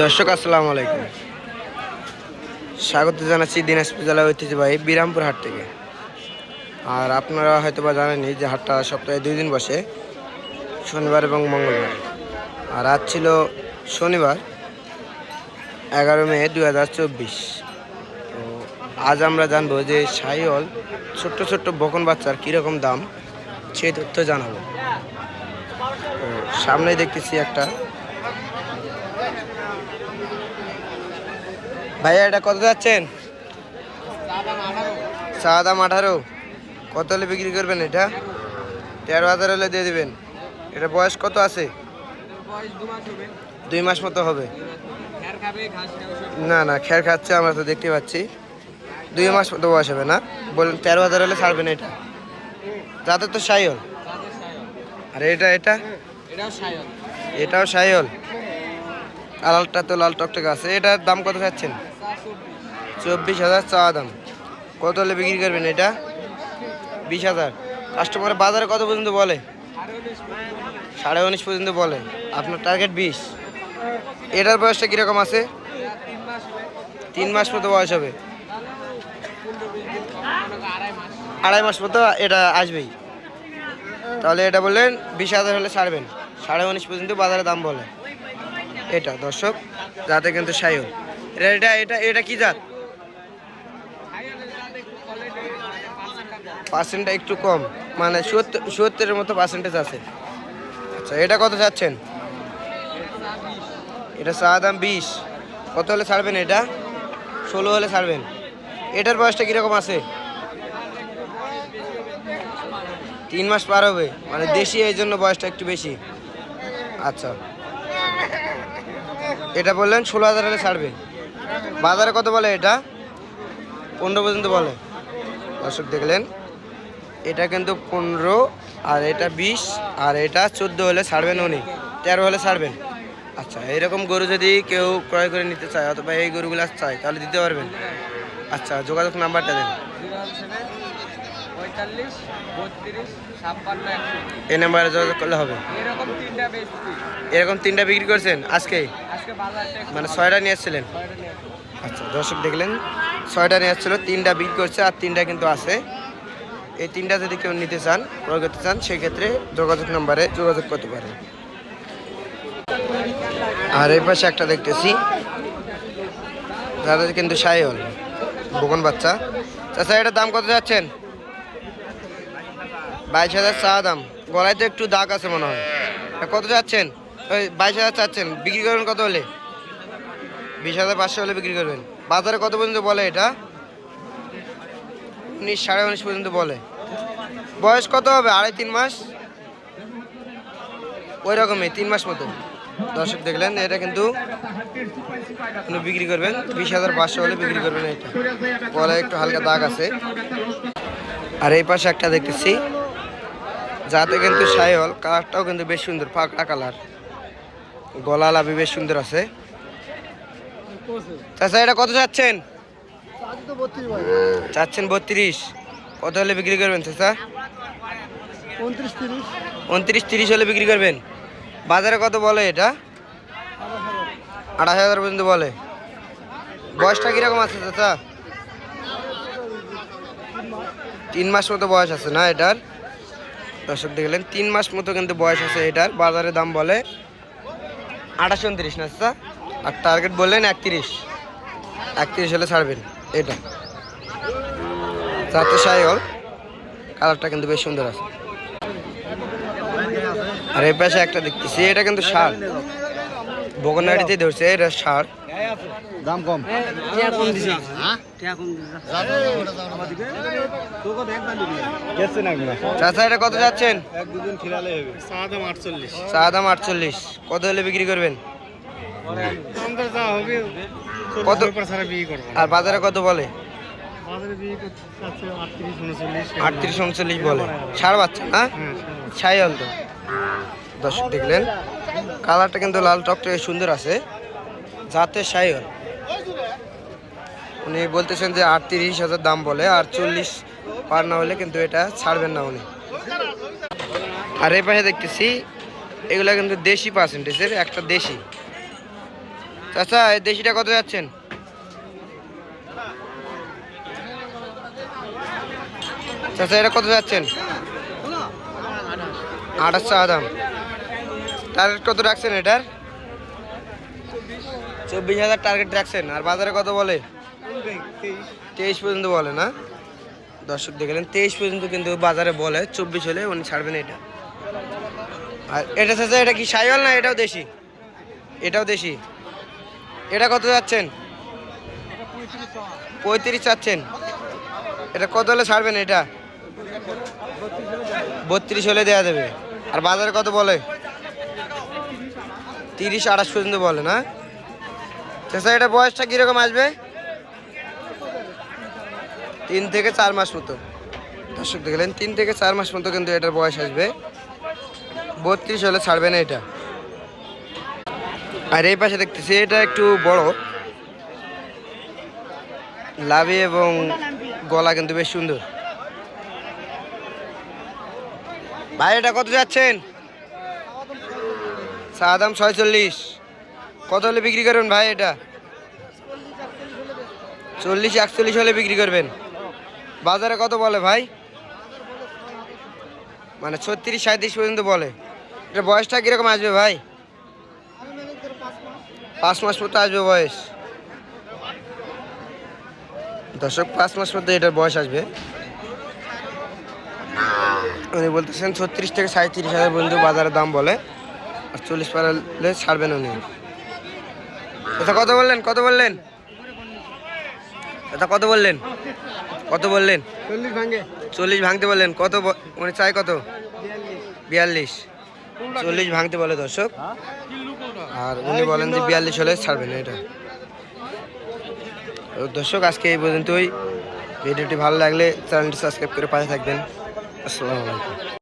দর্শক, আসসালামু আলাইকুম। স্বাগত জানাচ্ছি দিনাজপুর জেলা ঐতিহ্যবাহী বিরামপুর হাট থেকে। আর আপনারা হয়তো বা জানেনই যে হাটটা সপ্তাহে দুই দিন বসে, শনিবার এবং মঙ্গলবার। আর আজ ছিল শনিবার, এগারো মে দু হাজার চব্বিশ। তো আজ আমরা জানব যে সাইল ছোট্ট ছোট্ট বকন বাচ্চার কীরকম দাম, সেই তথ্য জানাব। তো সামনেই দেখতেছি একটা ভাইয়া, এটা কত যাচ্ছেন? চা দাম আঠারো কত হলে বিক্রি করবেন এটা? তেরো হাজার হলে দিয়ে দেবেন। এটা বয়স কত আছে? দুই মাস মতো হবে। না না, খের খাচ্ছে, আমরা তো দেখতে পাচ্ছি। দুই মাস মতো বয়স হবে না? বলুন, তেরো হাজার হলে ছাড়বেন এটা? তাদের তো সাইল আর, এটা এটা? এটাও সাইল লালটা তো লাল টকটকে আছে। এটার দাম কত চাচ্ছেন? চব্বিশ হাজার চাওয়া দাম। কত হলে বিক্রি করবেন এটা? বিশ হাজার। কাস্টমার বাজারে কত পর্যন্ত বলে? সাড়ে উনিশ পর্যন্ত বলে। আপনার টার্গেট বিশ। এটার বয়সটা কীরকম আছে? তিন মাস মতো বয়স হবে। আড়াই মাস মতো এটা আসবেই। তাহলে এটা বললেন বিশ হাজার হলে ছাড়বেন। সাড়ে উনিশ পর্যন্ত বাজারে দাম বলে। এটা দর্শক, যাতে কিন্তু সাইল এটা এটা এটা এটা কি জাত? পার্সেন্টটা একটু কম মানে সত্তর, সত্তরের মতো পার্সেন্টেজ আছে। আচ্ছা এটা কত চাচ্ছেন? এটা চা দাম বিশ। কত হলে ছাড়বেন এটা? ষোলো হলে ছাড়বেন। এটার বয়সটা কীরকম আছে? তিন মাস পার হবে মানে দেশি, এই জন্য বয়সটা একটু বেশি। আচ্ছা। এটা বললেন ষোলো হাজার হলে ছাড়বে। বাজারে কত বলে এটা? পনেরো পর্যন্ত বলে। দর্শক দেখলেন, এটা কিন্তু পনেরো, আর এটা বিশ, আর এটা চোদ্দ হলে ছাড়বেন উনি। তেরো হলে ছাড়বেন। আচ্ছা এরকম গরু যদি কেউ ক্রয় করে নিতে চায়, অথবা এই গরুগুলো চায়, তাহলে দিতে পারবেন। আচ্ছা যোগাযোগ নাম্বারটা দেন। পঁয়তাল্লিশ, বত্রিশ এই নাম্বারে যোগাযোগ করলে হবে। এরকম তিনটা বিক্রি। করছেন আজকে? মানে ছয়টা নিয়ে এসেছিলেন? ছয়টা নিয়ে আসছি। আচ্ছা দর্শক দেখলেন ছয়টা নিয়ে আসছিল তিনটা বিক্রি করছে আর তিনটা কিন্তু আছে। এই তিনটা যদি কেউ নিতে চান ক্রয় করতে চান সেক্ষেত্রে যোগাযোগ নম্বরে যোগাযোগ করতে পারেন। আর এই পাশে একটা দেখতেছি দাদা কিন্তু সাইল বকন বাচ্চা। চাচা এটার দাম কত যাচ্ছেন? বাইশ হাজার চা দাম। গলায় তো একটু দাগ আছে মনে হয়। কত যাচ্ছেন ওই বাইশ হাজার চাচ্ছেন। বিক্রি করবেন কত হলে? বিশ হাজার পাঁচশো হলে বিক্রি করবেন। বাজারে কত পর্যন্ত বলে এটা? উনিশ, সাড়ে উনিশ পর্যন্ত বলে। বয়স কত হবে? আড়াই, তিন মাস? ওই রকমই তিন মাস মতো। দর্শক দেখলেন, এটা কিন্তু বিক্রি করবেন। বিশ হাজার পাঁচশো হলে বিক্রি করবেন এটা। গলায় একটু হালকা দাগ আছে। আর এই পাশে একটা দেখতেছি। যাতে কিন্তু সাইল কালারটাও কিন্তু বেশ সুন্দর, পাকড়া কালার। গলা লাভি বেশ সুন্দর আছে। চাচা, এটা কত চাচ্ছেন? চাচ্ছেন বত্রিশ। কত হলে বিক্রি করবেন, চাচা? উনত্রিশ তিরিশ উনত্রিশ তিরিশ হলে বিক্রি করবেন। বাজারে কত বলে এটা? আড়াই হাজার পর্যন্ত বলে। বয়সটা কীরকম আছে, চাচা? তিন মাস মতো বয়স আছে না এটার? দর্শক দেখলেন, তিন মাস মতো কিন্তু বয়স আছে এটার, বাজারে দাম বলে আঠাশ উনত্রিশ, না চাচা আর টার্গেট বললেন একত্রিশ। একত্রিশ হলে ছাড়বেন, এটা। যাতে সাইল কালারটা কিন্তু বেশ সুন্দর আছে। আর এই পাশে একটা দেখতেছি, এটা কিন্তু সার বগনাড়িতে ধরছে, এটা সার দাম কম। চাচা এটা কত যাচ্ছেন? এক দুদিন খিলালে হবে। চা দাম আটচল্লিশ। চা দাম আটচল্লিশ। কত হলে বিক্রি করবেন? আমাদের যা হবে কত? ছাড়া বিয়ে করব। আর বাজারে কত বলে? বাজারে বিয়ে করতে আটত্রিশ উনচল্লিশ। আটত্রিশ উনচল্লিশ বলে। সার বাচ্চা না ছাই অন্ত দর্শক দেখলেন কালারটা কিন্তু লাল টকটকে সুন্দর আছে। যাতে সাইল উনি বলতেছেন যে আটত্রিশ হাজার দাম বলে, আর চল্লিশ পার না হলে কিন্তু এটা ছাড়বেন না উনি। আর এই পাশে দেখতেছি, এগুলা কিন্তু দেশি পার্সেন্টেজের, একটা দেশি। চাচা, এই দেশিটা কত যাচ্ছেন? চাচা, এটা কত যাচ্ছেন? আঠাশ চা দাম। টার্গেট কত রাখছেন এটার? চব্বিশ হাজার টার্গেট রাখছেন, আর বাজারে কত বলে? তেইশ পর্যন্ত বলে না? দর্শক দেখলেন তেইশ পর্যন্ত কিন্তু বাজারে বলে, চব্বিশ হলে উনি ছাড়বেন এটা। আর এটা চাচা এটা কি সাইওয়াল না এটাও দেশি? এটাও দেশি। এটা কত যাচ্ছেন? পঁয়ত্রিশ চাচ্ছেন। এটা কত হলে ছাড়বেন এটা? বত্রিশ হলে দেওয়া দেবে আর বাজারে কত বলে? তিরিশ, আঠাশ পর্যন্ত বলে না? চাচা এটা বয়সটা কীরকম আসবে? তিন থেকে চার মাস মতো। দর্শক দেখলেন, তিন থেকে চার মাস মতো কিন্তু এটার বয়স আসবে। বত্রিশ হলে ছাড়বে না এটা। আর এই পাশে দেখতেছি, এটা একটু বড়। লাভি এবং গলা কিন্তু বেশ সুন্দর। ভাই, এটা কত যাচ্ছেন? চা দাম ছয়চল্লিশ। কত হলে বিক্রি করবেন ভাই এটা? চল্লিশ, একচল্লিশ হলে বিক্রি করবেন। বাজারে কত বলে ভাই? মানে ছত্রিশ সাঁত্রিশ পর্যন্ত বলে। এটা বয়সটা কীরকম আসবে ভাই? পাঁচ মাস মতো আসবে বয়স। দশক পাঁচ মাস মধ্যে এটার বয়স আসবে। উনি বলতেছেন ছত্রিশ থেকে সাঁত্রিশ হাজার পর্যন্ত বাজারের দাম বলে। আর চল্লিশ পারলে ছাড়বেন উনি। এটা কত বললেন? কত বললেন? এটা কত বললেন? কত বললেন? চল্লিশ ভাঙে। চল্লিশ ভাঙতে বললেন। কত উনি চাই কত? বিয়াল্লিশ। চল্লিশ ভাঙতে বলে দর্শক। আর উনি বলেন যে বিয়াল্লিশ হলে ছাড়বেন এটা। দর্শক আজকে এই পর্যন্তই। ভিডিওটি ভালো লাগলে চ্যানেলটি সাবস্ক্রাইব করে পাশে থাকবেন। আসসালামু আলাইকুম।